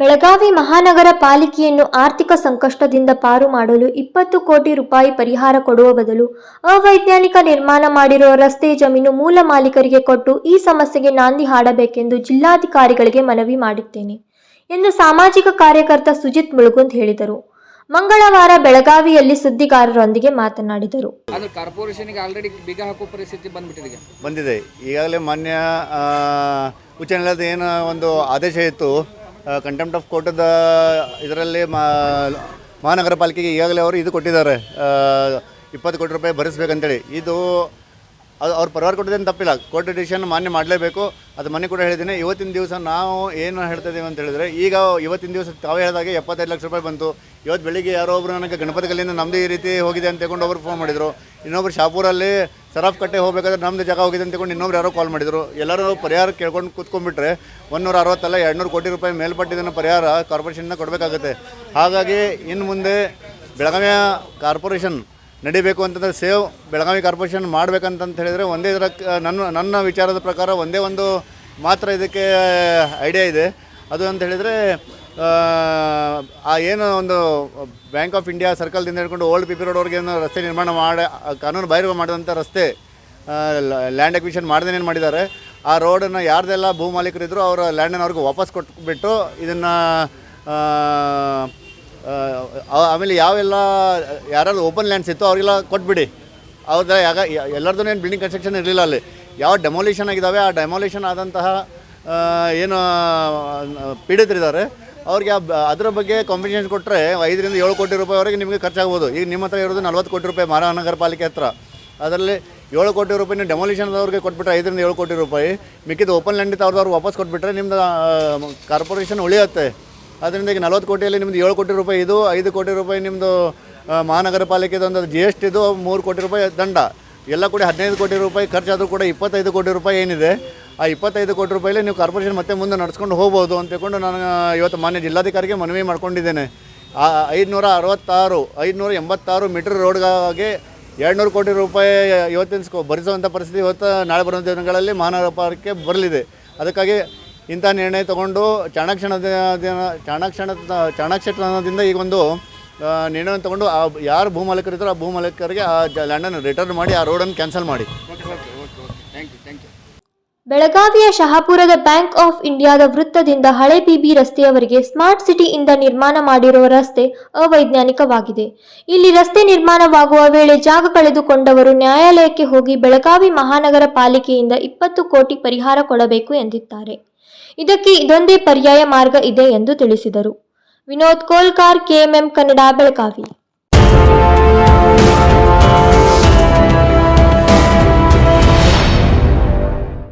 ಬೆಳಗಾವಿ ಮಹಾನಗರ ಪಾಲಿಕೆಯನ್ನು ಆರ್ಥಿಕ ಸಂಕಷ್ಟದಿಂದ ಪಾರು ಮಾಡಲು ಇಪ್ಪತ್ತು ಕೋಟಿ ರೂಪಾಯಿ ಪರಿಹಾರ ಕೊಡುವ ಬದಲು ಅವೈಜ್ಞಾನಿಕ ನಿರ್ಮಾಣ ಮಾಡಿರುವ ರಸ್ತೆ ಜಮೀನು ಮೂಲ ಮಾಲೀಕರಿಗೆ ಕೊಟ್ಟು ಈ ಸಮಸ್ಯೆಗೆ ನಾಂದಿ ಹಾಡಬೇಕೆಂದು ಜಿಲ್ಲಾಧಿಕಾರಿಗಳಿಗೆ ಮನವಿ ಮಾಡುತ್ತೇನೆ ಎಂದು ಸಾಮಾಜಿಕ ಕಾರ್ಯಕರ್ತ ಸುಜಿತ್ ಮುಳುಗುಂದ್ ಹೇಳಿದರು. ಮಂಗಳವಾರ ಬೆಳಗಾವಿಯಲ್ಲಿ ಸುದ್ದಿಗಾರರೊಂದಿಗೆ ಮಾತನಾಡಿದರು. ಅದು ಕಾರ್ಪೊರೇಷನ್ಗೆ ಆಲ್ರೆಡಿ ಬೀಗ ಹಾಕೋ ಪರಿಸ್ಥಿತಿ ಬಂದ್ಬಿಟ್ಟಿದೆ ಬಂದಿದೆ. ಈಗಾಗಲೇ ಮಾನ್ಯ ಉಚ್ಚ ನ್ಯಾಯಾಲಯದ ಏನು ಒಂದು ಆದೇಶ ಇತ್ತು. ಕಂಟೆಂಪ್ಟ್ ಆಫ್ ಕೋರ್ಟದ ಇದರಲ್ಲಿ ಮಹಾನಗರ ಪಾಲಿಕೆಗೆ ಈಗಾಗಲೇ ಅವರು ಇದು ಕೊಟ್ಟಿದ್ದಾರೆ. ಇಪ್ಪತ್ತು ಕೋಟಿ ರೂಪಾಯಿ ಭರಿಸ್ಬೇಕಂತೇಳಿ. ಇದು ಅದು ಅವ್ರ ಪರಿವಾರ ಕೊಟ್ಟಿದ್ದೇನು ತಪ್ಪಿಲ್ಲ. ಕೋರ್ಟ್ ಡಿಸಿಷನ್ ಮಾನ್ಯ ಮಾಡಲೇಬೇಕು. ಅದು ಮನೆ ಕೂಡ ಹೇಳಿದ್ದೀನಿ. ಇವತ್ತಿನ ದಿವಸ ನಾವು ಏನು ಹೇಳ್ತಾ ಇದ್ದೀವಿ ಅಂತ ಹೇಳಿದ್ರೆ, ಈಗ ಇವತ್ತಿನ ದಿವಸ ತಾವೇ ಹೇಳಿದಾಗ ಎಪ್ಪತ್ತೈದು ಲಕ್ಷ ರೂಪಾಯಿ ಬಂತು. ಇವತ್ತು ಬೆಳಿಗ್ಗೆ ಯಾರೋ ಒಬ್ರು ನನಗೆ ಗಣಪತಿ ಕಲ್ಲಿಂದ ನಮ್ಮದು ಈ ರೀತಿ ಹೋಗಿದೆ ಅಂತ ತಗೊಂಡು ಅವರು ಫೋನ್ ಮಾಡಿದರು. ಇನ್ನೊಬ್ರು ಶಾಪೂರಲ್ಲಿ ಸರಾಫ್ ಕಟ್ಟೆ ಹೋಗಬೇಕಾದ್ರೆ ನಮ್ಮದು ಜಾಗ ಹೋಗಿದೆ ಅಂತಕೊಂಡು ಇನ್ನೊಬ್ರು ಯಾರೋ ಕಾಲ್ ಮಾಡಿದರು. ಎಲ್ಲರೂ ಪರಿಹಾರ ಕೇಳ್ಕೊಂಡು ಕೂತ್ಕೊಂಡ್ಬಿಟ್ರೆ ಒಂದೂರ ಅರವತ್ತಲ್ಲ ಎರಡುನೂರು ಕೋಟಿ ರೂಪಾಯಿ ಮೇಲ್ಪಟ್ಟಿದ್ದನ್ನು ಪರಿಹಾರ ಕಾರ್ಪೊರೇಷನ್ನ ಕೊಡಬೇಕಾಗುತ್ತೆ. ಹಾಗಾಗಿ ಇನ್ನು ಮುಂದೆ ಬೆಳಗಾವಿಯ ಕಾರ್ಪೊರೇಷನ್ ನಡಿಬೇಕು ಅಂತಂದರೆ ಸೇವ್ ಬೆಳಗಾವಿ ಕಾರ್ಪೊರೇಷನ್ ಮಾಡಬೇಕಂತಂತ ಹೇಳಿದರೆ ಒಂದೇ ಇದರ ನನ್ನ ನನ್ನ ವಿಚಾರದ ಪ್ರಕಾರ ಒಂದೇ ಒಂದು ಮಾತ್ರ ಇದಕ್ಕೆ ಐಡಿಯಾ ಇದೆ. ಅದು ಅಂತ ಹೇಳಿದರೆ, ಆ ಏನು ಒಂದು ಬ್ಯಾಂಕ್ ಆಫ್ ಇಂಡಿಯಾ ಸರ್ಕಲ್ದಿಂದ ಹಿಡ್ಕೊಂಡು ಓಲ್ಡ್ ಪಿ ರೋಡ್ ರೋಡ್ವರೆಗೆ ಏನೋ ರಸ್ತೆ ನಿರ್ಮಾಣ ಮಾಡಿ, ಕಾನೂನು ಬಾಹಿರ ಮಾಡಿದಂಥ ರಸ್ತೆ ಲ್ಯಾಂಡ್ ಅಕ್ವಿಷನ್ ಮಾಡ್ದೇ ಏನು ಮಾಡಿದ್ದಾರೆ, ಆ ರೋಡನ್ನು ಯಾರ್ದೆಲ್ಲ ಭೂ ಮಾಲೀಕರಿದ್ರು ಅವರ ಲ್ಯಾಂಡನ್ನು ಅವ್ರಿಗೆ ವಾಪಸ್ ಕೊಟ್ಬಿಟ್ಟು ಇದನ್ನು ಆಮೇಲೆ ಯಾವೆಲ್ಲ, ಯಾರೆಲ್ಲ ಓಪನ್ ಲ್ಯಾಂಡ್ಸ್ ಇತ್ತು ಅವರಿಗೆಲ್ಲ ಕೊಟ್ಬಿಡಿ. ಅವ್ರದ್ದು ಯಾಕೆ ಎಲ್ಲರದ್ದು ಏನು ಬಿಲ್ಡಿಂಗ್ ಕನ್ಸ್ಟ್ರಕ್ಷನ್ ಇರಲಿಲ್ಲ ಅಲ್ಲಿ. ಯಾವ ಡೆಮೋಲಿಷನ್ ಆಗಿದ್ದಾವೆ ಆ ಡೆಮೋಲಿಷನ್ ಆದಂತಹ ಏನು ಪೀಡಿತರಿದ್ದಾರೆ ಅವ್ರಿಗೆ ಅದರ ಬಗ್ಗೆ ಕಾಂಪಿಟೇಷನ್ ಕೊಟ್ಟರೆ ಐದರಿಂದ ಏಳು ಕೋಟಿ ರೂಪಾಯಿವರೆಗೆ ನಿಮಗೆ ಖರ್ಚಾಗ್ಬೋದು. ಈಗ ನಿಮ್ಮ ಹತ್ರ ಇರೋದು ನಲ್ವತ್ತು ಕೋಟಿ ರೂಪಾಯಿ ಮಹಾನಗರ ಪಾಲಿಕೆ ಹತ್ರ. ಅದರಲ್ಲಿ ಏಳು ಕೋಟಿ ರೂಪಾಯಿನ ಡೆಮೊಲಿಷನ್ದವ್ರಿಗೆ ಕೊಟ್ಬಿಟ್ರೆ ಐದರಿಂದ ಏಳು ಕೋಟಿ ರೂಪಾಯಿ. ಮಿಕ್ಕಿದ ಓಪನ್ ಲ್ಯಾಂಡ್ ಅವ್ರದ್ದು ವಾಪಸ್ ಕೊಟ್ಬಿಟ್ರೆ ನಿಮ್ಮದು ಕಾರ್ಪೊರೇಷನ್ ಉಳಿಯುತ್ತೆ. ಅದರಿಂದ ಈಗ ನಲ್ವತ್ತು ಕೋಟಿಯಲ್ಲಿ ನಿಮ್ದು ಏಳು ಕೋಟಿ ರೂಪಾಯಿ ಇದು, ಐದು ಕೋಟಿ ರೂಪಾಯಿ ನಿಮ್ಮದು ಮಹಾನಗರ ಪಾಲಿಕೆದೊಂದು ಜಿ ಎಸ್ ಟಿದು ಮೂರು ಕೋಟಿ ರೂಪಾಯಿ ದಂಡ. ಎಲ್ಲ ಕೂಡ ಹದಿನೈದು ಕೋಟಿ ರೂಪಾಯಿ ಖರ್ಚಾದರೂ ಕೂಡ ಇಪ್ಪತ್ತೈದು ಕೋಟಿ ರೂಪಾಯಿ ಏನಿದೆ. ಆ ಇಪ್ಪತ್ತೈದು ಕೋಟಿ ರೂಪಾಯಿಲಿ ನೀವು ಕಾರ್ಪೊರೇಷನ್ ಮತ್ತೆ ಮುಂದೆ ನಡೆಸ್ಕೊಂಡು ಹೋಗ್ಬೋದು ಅಂತ ತಿಳ್ಕೊಂಡು ನಾನು ಇವತ್ತು ಮಾನ್ಯ ಜಿಲ್ಲಾಧಿಕಾರಿಗೆ ಮನವಿ ಮಾಡ್ಕೊಂಡಿದ್ದೇನೆ. ಆ ಐದುನೂರ ಅರವತ್ತಾರು ಐದುನೂರ ಎಂಬತ್ತಾರು ಮೀಟರ್ ರೋಡ್ಗಾಗಿ ಎರಡುನೂರು ಕೋಟಿ ರೂಪಾಯಿ ಇವತ್ತಿನ ಸ್ಕೋ ಭರಿಸುವಂಥ ಪರಿಸ್ಥಿತಿ ಇವತ್ತು ನಾಳೆ ಬರುವಂಥ ದಿನಗಳಲ್ಲಿ ಮಹಾನಗರ ಪಾಲಿಕೆ ಬರಲಿದೆ. ಅದಕ್ಕಾಗಿ ಇಂಥ ನಿರ್ಣಯ ತಗೊಂಡು ಚಾಣಕ್ಷಣ ಚಾಣಾಕ್ಷಣದಿಂದ ಈಗ ಒಂದು ಆ, ನಿರ್ಣಯ ತಗೊಂಡು ಆ ಯಾರು ಭೂ ಮಾಲೀಕರಿದ್ದಾರೋ ಆ ಭೂ ಮಾಲೀಕರಿಗೆ ಆ ಲ್ಯಾಂಡನ್ನು ರಿಟರ್ನ್ ಮಾಡಿ ಆ ರೋಡನ್ನು ಕ್ಯಾನ್ಸಲ್ ಮಾಡಿ. ಬೆಳಗಾವಿಯ ಶಹಾಪುರದ ಬ್ಯಾಂಕ್ ಆಫ್ ಇಂಡಿಯಾದ ವೃತ್ತದಿಂದ ಹಳೆ ಬಿಬಿ ರಸ್ತೆಯವರೆಗೆ ಸ್ಮಾರ್ಟ್ ಸಿಟಿಯಿಂದ ನಿರ್ಮಾಣ ಮಾಡಿರುವ ರಸ್ತೆ ಅವೈಜ್ಞಾನಿಕವಾಗಿದೆ. ಇಲ್ಲಿ ರಸ್ತೆ ನಿರ್ಮಾಣವಾಗುವ ವೇಳೆ ಜಾಗ ಕಳೆದುಕೊಂಡವರು ನ್ಯಾಯಾಲಯಕ್ಕೆ ಹೋಗಿ ಬೆಳಗಾವಿ ಮಹಾನಗರ ಪಾಲಿಕೆಯಿಂದ ಇಪ್ಪತ್ತು ಕೋಟಿ ಪರಿಹಾರ ಕೊಡಬೇಕು ಎಂದಿದ್ದಾರೆ. ಇದಕ್ಕೆ ಇದೊಂದೇ ಪರ್ಯಾಯ ಮಾರ್ಗ ಇದೆ ಎಂದು ತಿಳಿಸಿದರು. ವಿನೋದ್ ಕೋಲ್ಕಾರ್, ಕೆಎಂಎಂ ಕನ್ನಡ, ಬೆಳಗಾವಿ.